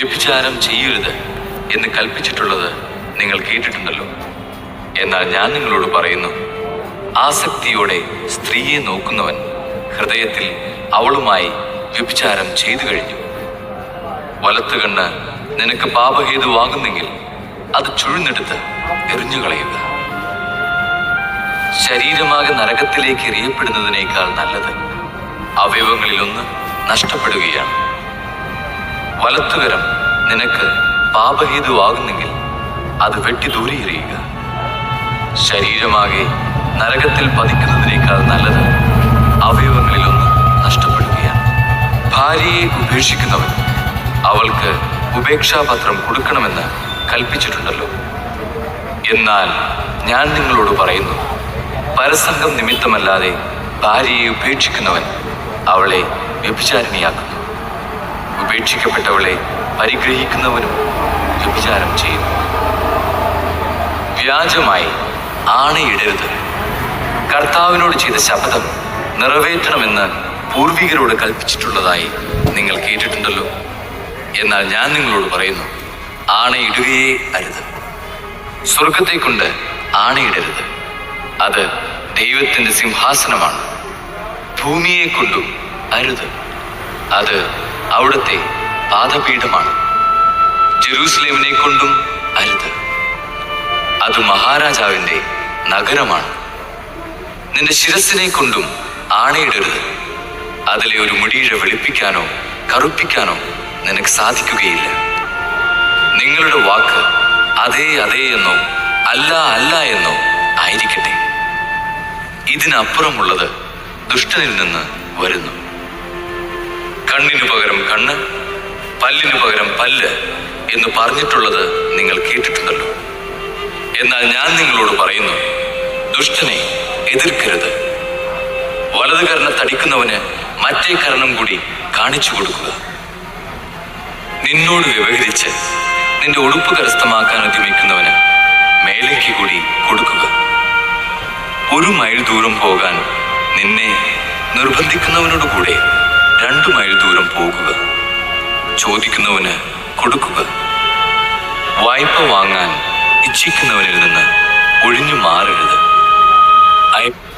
വ്യഭിചാരം ചെയ്യരുത് എന്ന് കൽപ്പിച്ചിട്ടുള്ളത് നിങ്ങൾ കേട്ടിട്ടുണ്ടല്ലോ. എന്നാൽ ഞാൻ നിങ്ങളോട് പറയുന്നു ആസക്തിയോടെ സ്ത്രീയെ നോക്കുന്നവൻ ഹൃദയത്തിൽ അവളുമായി വ്യഭിചാരം ചെയ്തു കഴിഞ്ഞു. വലത്തു കണ്ണ് നിനക്ക് പാപഹേതുവാകുന്നെങ്കിൽ അത് ചുഴുന്നെടുത്ത് എറിഞ്ഞുകളയുക ശരീരമാകെ നരകത്തിലേക്ക് എറിയപ്പെടുന്നതിനേക്കാൾ നല്ലത് അവയവങ്ങളിലൊന്ന് നഷ്ടപ്പെടുകയാണ്. വലത്തുകരം നിനക്ക് പാപഹേതുവാകുന്നെങ്കിൽ അത് വെട്ടി ദൂരെ എറിയുക ശരീരമാകെ നരകത്തിൽ പതിക്കുന്നതിനേക്കാൾ നല്ലത് അവയവങ്ങളിലൊന്ന് നഷ്ടപ്പെടുകയാണ്. ഭാര്യയെ ഉപേക്ഷിക്കുന്നവൻ അവൾക്ക് ഉപേക്ഷാപത്രം കൊടുക്കണമെന്ന് കൽപ്പിച്ചിട്ടുണ്ടല്ലോ. എന്നാൽ ഞാൻ നിങ്ങളോട് പറയുന്നു പരസംഗം നിമിത്തമല്ലാതെ ഭാര്യയെ ഉപേക്ഷിക്കുന്നവൻ അവളെ വ്യഭിചാരിണിയാക്കുന്നു. ഉപേക്ഷിക്കപ്പെട്ടവളെ പരിഗ്രഹിക്കുന്നവനും വ്യഭിചാരം ചെയ്യുന്നു. വ്യാജമായി ആണയിടരുത്. കർത്താവിനോട് ചെയ്ത ശപഥം നിറവേറ്റണമെന്ന് പൂർവികരോട് കൽപ്പിച്ചിട്ടുള്ളതായി നിങ്ങൾ കേട്ടിട്ടുണ്ടല്ലോ. എന്നാൽ ഞാൻ നിങ്ങളോട് പറയുന്നു ആണയിടുകയേ അരുത്. സ്വർഗത്തെ കൊണ്ട് ആണയിടരുത്. അത് ദൈവത്തിന്റെ സിംഹാസനമാണ്. ഭൂമിയെ കൊണ്ടും അരുത്. അത് അവിടുത്തെ പാദപീഠമാണ്. ജെറൂസലേമിനെ കൊണ്ടും അരുത്. അത് മഹാരാജാവിന്റെ നഗരമാണ്. നിന്റെ ശിരസിനെ കൊണ്ടും ആണയിടരുത്. അതിലെ ഒരു മുടിയിഴ വെളുപ്പിക്കാനോ കറുപ്പിക്കാനോ നിനക്ക് സാധിക്കുകയില്ല. നിങ്ങളുടെ വാക്ക് അതേ അതേ എന്നോ അല്ല അല്ല എന്നോ ആയിരിക്കട്ടെ. ഇതിനപ്പുറമുള്ളത് ദുഷ്ടനിൽ നിന്ന് വരുന്നു. കണ്ണിനു പകരം കണ്ണ് പല്ലിനു പകരം പല്ല് എന്ന് പറഞ്ഞിട്ടുള്ളത് നിങ്ങൾ കേട്ടിട്ടുണ്ടല്ലോ. എന്നാൽ ഞാൻ നിങ്ങളോട് പറയുന്നു ദുഷ്ടനെ എതിർക്കരുത്. വലത് കരണം തടിക്കുന്നവന് മറ്റേ കരണം കൂടി കാണിച്ചു കൊടുക്കുക. നിന്നോട് വ്യവഹരിച്ച് നിന്റെ ഉടുപ്പ് കരസ്ഥമാക്കാൻ ഉദ്യമിക്കുന്നവന് മേലേക്ക് കൂടി കൊടുക്കുക. ഒരു മൈൽ ദൂരം പോകാൻ നിന്നെ നിർബന്ധിക്കുന്നവനോട് കൂടെ രണ്ടു മൈൽ ദൂരം പോകുക. ചോദിക്കുന്നവന് കൊടുക്കുക. വായ്പ വാങ്ങാൻ ഇച്ഛിക്കുന്നവനിൽ നിന്ന് ഒഴിഞ്ഞു മാറരുത്. അയ